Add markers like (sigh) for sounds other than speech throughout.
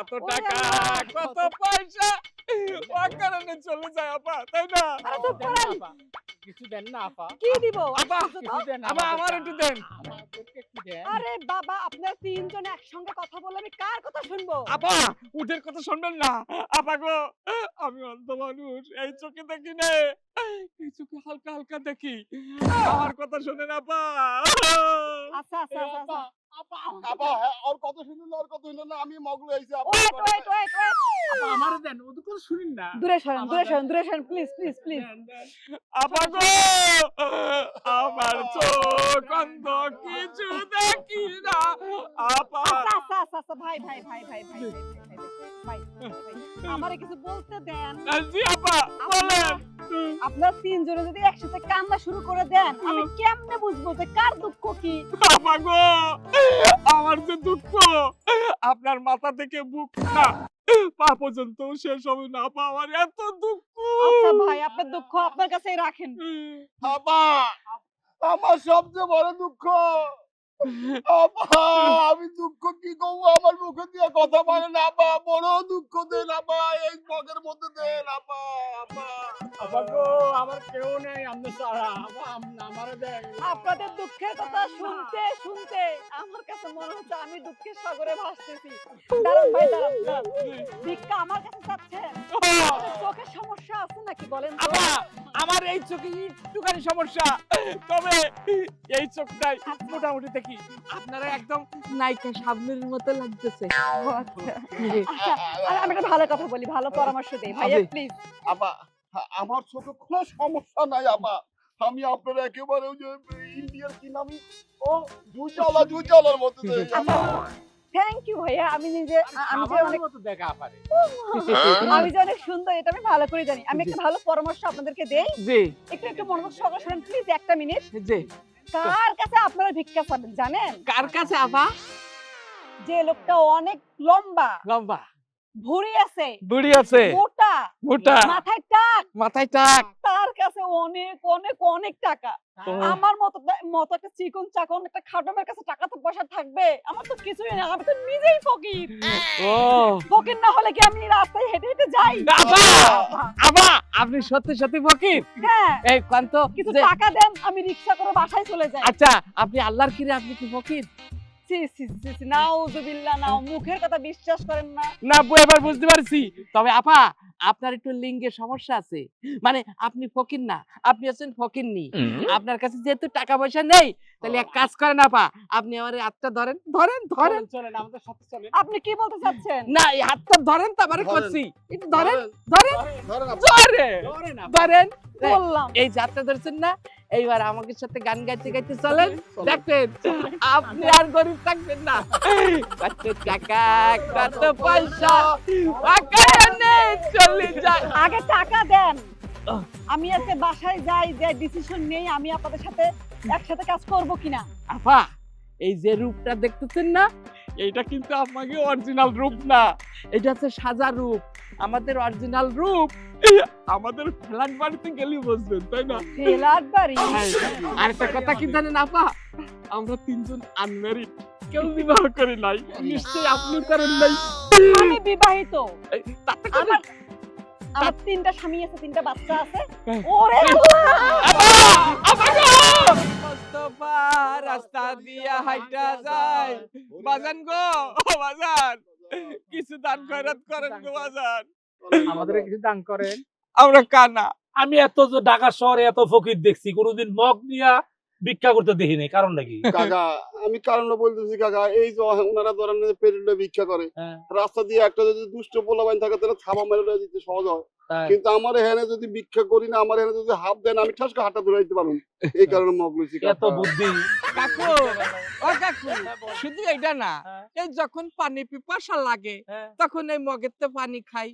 কত টাকা কত পয়সা? অকারণে চলে যায় আপা তাই না। কিছু দেন না আপা। কি দিব? আপা আপা আমার একটু দেন। আমাদেরকে একটু দেন। আরে বাবা আপনার তিনজন একসঙ্গে কথা বলে আমি কার কথা শুনব? আপা উঠের কথা শুনবেন না। আপা গো আমি অন্ধ মানুষ এই চোখে দেখি না। এই চোখে হালকা হালকা দেখি। আমার কথা শোনেন আপা। আচ্ছা আচ্ছা আচ্ছা আচ্ছা। আমারে আমার কিছু বলতে দেন আপনার তিনজনে যদি একসাথে কান্না শুরু করে দেন আমি কেমনে বুঝব যে কার দুঃখ কি? গো! আমার যে দুঃখ আপনার মাথা থেকে বুক না পা পর্যন্ত শেষ হবে না আমার এত দুঃখ। আচ্ছা ভাই আপনার দুঃখ আপনার কাছেই রাখেন। আপা আমার সবচেয়ে বড় দুঃখ। আপা আমি দুঃখ কি করব? আমার মুখে দিয়ে কথা বলে না আপা বড় দুঃখ দেন আপা এই মগের মধ্যে দেন আপা আপা আপা গো আমার কেউ নেই আপনি সারা আপা আম- আমারে দেন। আপনাদের দুঃখের কথা শুনতে শুনতে আমার কাছে মনে হচ্ছে আমি দুঃখের সাগরে ভাসতেছি। দাঁড়ান ভাই দাঁড়ান দাঁড়ান। ভিক্ষা আমার কাছে চাচ্ছেন। আছে নাকি বলেন আপা আমার এই চোখে একটুখানি সমস্যা। তবে এই চোখটাই মোটামুটি দেখি। আপনারা একদম নায়িকা সাবনুরের মতো লাগতেছে। আচ্ছা। আর আমি একটা ভালো কথা বলি ভালো পরামর্শ দেই। ভাইয়া প্লিজ আপা হ্যাঁ, আমার চোখে কোনো সমস্যা নাই আপা। আমি আপনার একেবারে ওই যে ইন্ডিয়ার কি নাম ও জুইচালা জুইচালার মধ্যে দেন আচ্ছা থ্যাংক ইউ ভাইয়া। আমি নিজে আমি যে অনেক দেখা আমি যে অনেক সুন্দর এটা আমি ভালো করে জানি। আমি একটা ভালো পরামর্শ আপনাদেরকে দেই। জি। একটু একটু মনোযোগ সহকারে শুনেন প্লিজ একটা মিনিট জি। কার কাছে আপনারা ভিক্ষা পাবেন জানেন? কার কাছে আপা? যে লোকটা অনেক লম্বা। লম্বা। ভুঁড়ি আছে। আছে। মোটা। মোটা। মাথায় টাক। মাথায় টাক। তার কাছে অনেক অনেক অনেক টাকা। আমার মতো মতো একটা চিকন চাকন একটা খাটমের কাছে টাকা তো পয়সা থাকবে আমার তো কিছুই না আমি তো নিজেই ফকির। ও। ফকির না হলে কি আমি রাস্তায় হেঁটে হেঁটে যাই? আপা! আপা। আপনি সত্যি সত্যি ফকির? হ্যাঁ। এই কান্ত কিছু টাকা দেন আমি রিক্সা করে বাসায় চলে যাই। আচ্ছা আপনি আল্লাহর কিরে আপনি কি ফকির? সি সি সি সি নাউজুবিল্লাহ নাও মুখের কথা বিশ্বাস করেন না। না বউ এবার বুঝতে পারছি। তবে আপা আপনার একটু লিঙ্গের সমস্যা আছে। মানে আপনি ফকির না আপনি আছেন ফকির নি আপনার কাছে যেহেতু টাকা পয়সা নেই তাহলে এক কাজ করেন আপা আপনি আমার এই হাতটা ধরেন ধরেন ধরেন। চলেন চলেন আমাদের সাথে চলেন। আপনি কি বলতে চাচ্ছেন? না এই হাতটা ধরেন তো আমারে ধরেন। করছি। একটু ধরেন। ধরেন ধরেন ধরে ধরেন ধরেন। এই- যাত্রা ধরছেন না? এইবার আমাকে সাথে গান গাইতে গাইতে চলেন। দেখবেন আপনি আর গরিব থাকবেন না। কত টাকা কত পয়সা চলে যায়। আগে টাকা দেন। আমি আজকে বাসায় যাই যে ডিসিশন নেই আমি আপনাদের সাথে একসাথে কাজ করব কিনা। আপা এই যে রূপটা দেখতেছেন না এইটা কিন্তু আমাকে অরিজিনাল রূপ না। এটা হচ্ছে সাজা রূপ। আমাদের অরিজিনাল রূপ। আমাদের ফ্ল্যাট বাড়িতে গেলে বুঝবেন তাই না? ফেলার বাড়ি? আর একটা কথা কি জানেন আপা? আমরা তিনজন আনম্যারিড কেউ বিবাহ করি নাই। নিশ্চয়ই আপনি করেন নাই। আমি বিবাহিত। আমার আমার তিনটা স্বামী আছে তিনটা বাচ্চা আছে। হ্যাঁ। ওরে মোস্তফা রাস্তা দিয়া হাইটা যায়। বাজান গো বাজান। (laughs) কিছু দান খয়রাত করেন গো বাজান। আমাদের কিছু দান করেন। আমরা কানা। আমি এত যে ঢাকা শহরে এত ফকির দেখছি কোনোদিন মগ নিয়া ভিক্ষা করতে দেখি নাই কারণ নাকি কাকা আমি কারণ বলতেছি কাকা এই যে ওনারা ধরেন যে পেরেন্টে ভিক্ষা করে হ্যাঁ, রাস্তা দিয়ে একটা যদি দুষ্ট পোলাবাইন থাকে তাহলে থাবা মেরে দিতে সহজ হয়। কিন্তু আমার এখানে যদি ভিক্ষা করি না আমার এখানে যদি হাফ দেন আমি ঠাসকে হাতটা ধরে দিতে পারব। (laughs) এই কারণে মগলিছি এত বুদ্ধি। কাকু ও কাকু শুধু এটা না হ্যাঁ। এই যখন পানি পিপাসা লাগে হ্যাঁ। তখন এই মগেতে পানি খাই।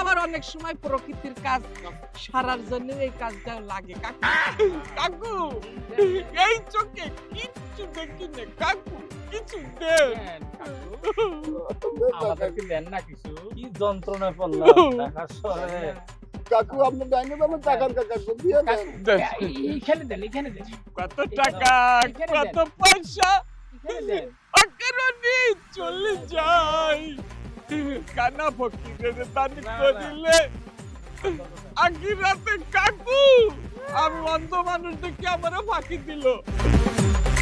আবার অনেক সময় প্রকৃতির কাজ সারার জন্য এই কাজটা লাগে। কাকু কাকু এই চোখে কিচ্ছু দেখি না কাকু কিছু দেন দেন, আমাদেরকে দেন না কিছু কি পড়লাম কাকু আপনি টাকার দিয়ে দেন দেন। দেন দেন কত টাকা কত পয়সা দেন চলে যাই কানা ফকিরে তানি করিলে আগে রাতে কাকু আমি অন্ধ মানুষ দেখে আমার ফাঁকি দিল